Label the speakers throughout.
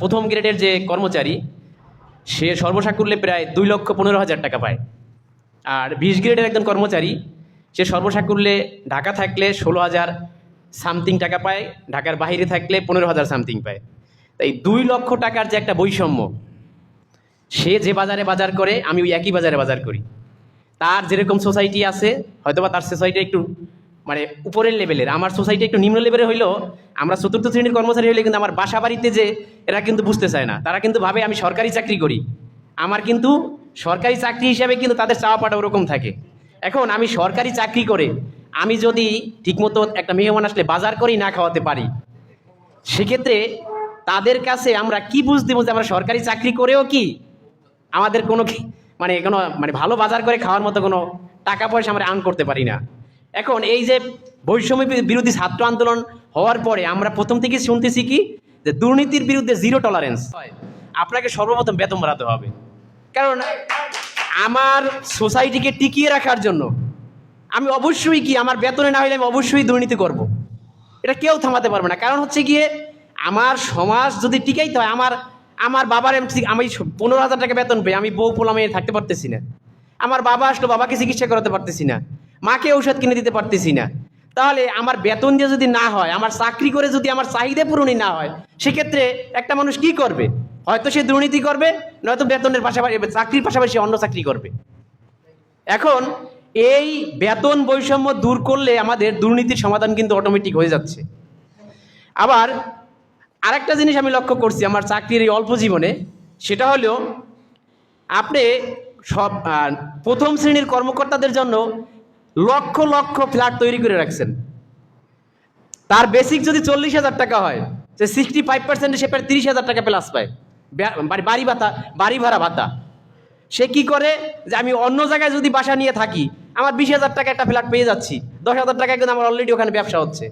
Speaker 1: প্রথম গ্রেডের যে কর্মচারী, সে সর্বসাকুল্যে প্রায় দুই লক্ষ পনেরো হাজার টাকা পায়। আর বিশ গ্রেডের একজন কর্মচারী, সে সর্বসাকুল্যে ঢাকা থাকলে ষোলো হাজার সামথিং টাকা পায়, ঢাকার বাইরে থাকলে পনেরো হাজার সামথিং পায়। তাই দুই লক্ষ টাকার যে একটা বৈষম্য, সে যে বাজারে বাজার করে, আমি ওই একই বাজারে বাজার করি। তার যেরকম সোসাইটি আছে, হয়তোবা তার সোসাইটি একটু মানে উপরের লেভেলের আমার সোসাইটি একটু নিম্ন লেভেলের হইলেও আমরা চতুর্থ শ্রেণির কর্মচারী হইলে কিন্তু আমার বাসা বাড়িতে যে এরা কিন্তু বুঝতে চায় না। তারা কিন্তু ভাবে আমি সরকারি চাকরি করি। আমার কিন্তু সরকারি চাকরি হিসাবে কিন্তু তাদের চাওয়া পাটা ওরকম থাকে। এখন আমি সরকারি চাকরি করে আমি যদি ঠিকমতো একটা মেহমান আসলে বাজার করেই না খাওয়াতে পারি, সেক্ষেত্রে তাদের কাছে আমরা কি বুঝতে যে আমরা সরকারি চাকরি করেও কি আমাদের কোনো মানে কোনো মানে ভালো বাজার করে খাওয়ার মতো কোনো টাকা পয়সা আমরা আর্ন করতে পারি না? এখন এই যে বৈষম্য বিরোধী ছাত্র আন্দোলন হওয়ার পরে আমরা প্রথম থেকে শুনতেছি কি যে দুর্নীতির বিরুদ্ধে জিরো টলারেন্স আপনাকে সর্বপ্রথম বেতন বাড়াতে হবে। কারণ আমার সোসাইটিকে টিকিয়ে রাখার জন্য আমি অবশ্যই কি আমার বেতনে না হলে আমি অবশ্যই দুর্নীতি করব। এটা কেউ থামাতে পারবে না। কারণ হচ্ছে গিয়ে আমার সমাজ যদি টিকাইতে হয়, আমার আমার বাবার আমি পনেরো হাজার টাকা বেতন পেয়ে আমি বউ পোলামে থাকতে পারতেছি না। আমার বাবা আসলো, বাবাকে চিকিৎসা করাতে পারতেছি না। মাকে ঔষধ কিনে দিতে পারতেছি না। তাহলে আমার বেতন দিয়ে যদি না হয়, আমার চাকরি করে যদি আমার চাহিদা পূরণই না হয়, সেক্ষেত্রে একটা মানুষ কি করবে? হয়তো সে দুর্নীতি করবে, নয়তো বেতনের পাশাপাশি, চাকরির পাশাপাশি অন্য চাকরি করবে। এখন এই বেতন বৈষম্য দূর করলে আমাদের দুর্নীতির সমাধান কিন্তু অটোমেটিক হয়ে যাচ্ছে। আবার আরেকটা জিনিস আমি লক্ষ্য করছি আমার চাকরির এই অল্প জীবনে, সেটা হলো আপনি সব প্রথম শ্রেণির কর্মকর্তাদের জন্য লক্ষ লক্ষ ফ্ল্যাট তৈরি করে রাখছেন। তার বেসিক যদি চল্লিশ হাজার টাকা হয়, সে সিক্সটি ফাইভ পার্সেন্টে সে প্রায় তিরিশ হাজার টাকা প্লাস পায়। বাড়ি- ভাতা, বাড়ি ভাড়া ভাতা। সে কি করে? যে আমি অন্য জায়গায় যদি বাসা নিয়ে থাকি, আমার বিশ হাজার টাকা একটা ফ্ল্যাট পেয়ে যাচ্ছি। দশ হাজার টাকা কিন্তু আমার অলরেডি ওখানে ব্যবসা হচ্ছে।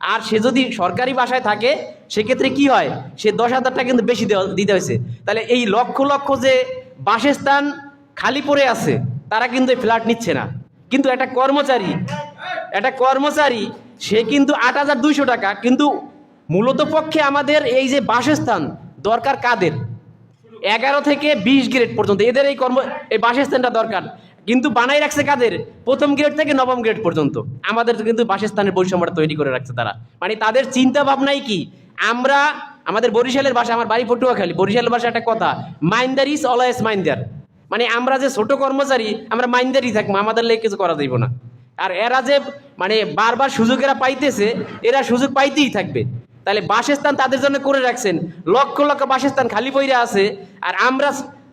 Speaker 1: আর সে যদি সরকারি বাসায় থাকে, সেক্ষেত্রে কি হয়? সে দশ হাজার টাকা কিন্তু বেশি দিতে হয়েছে। তাহলে এই লক্ষ লক্ষ যে বাসস্থান খালি পড়ে আছে, তারা কিন্তু এই ফ্ল্যাট নিচ্ছে না। কিন্তু একটা কর্মচারী একটা কর্মচারী, সে কিন্তু আট হাজার দুইশো টাকা, কিন্তু মূলত পক্ষে আমাদের এই যে বাসস্থান দরকার কাদের? এগারো থেকে বিশ গ্রেড পর্যন্ত, এদের এই কর্ম, এই বাসস্থানটা দরকার। কিন্তু বানাই রাখছে কাদের? প্রথম গ্রেড থেকে নবম গ্রেড পর্যন্ত। আমাদের কিন্তু বাসস্থানের বৈষম্যটা তৈরি করে রাখছে তারা। মানে তাদের চিন্তা ভাবনাই কি? আমরা, আমাদের বরিশালের ভাষা, আমার বাড়ি পটুয়াখালী, বরিশালের ভাষা একটা কথা মাইন্দার ইজ অলওয়েজ মাইন্দার মানে আমরা যে ছোট কর্মচারী, আমরা মাইন্দারই থাকব, আমাদের লেগে কিছু করা যাইব না। আর এরা যে মানে বারবার সুযোগ এরা পাইতেছে, এরা সুযোগ পাইতেই থাকবে। তাহলে বাসস্থান তাদের জন্য করে রাখছেন। লক্ষ লক্ষ বাসস্থান খালি পইরা আছে, আর আমরা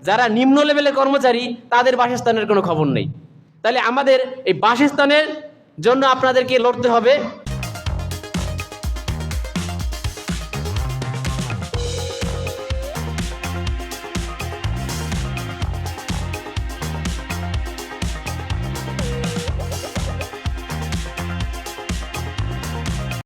Speaker 1: যারা নিম্ন লেভেলের কর্মচারী, তাদের বাসস্থানের কোনো খবর নেই। তাহলে আমাদের এই বাসস্থানের জন্য আপনাদেরকে লড়তে হবে।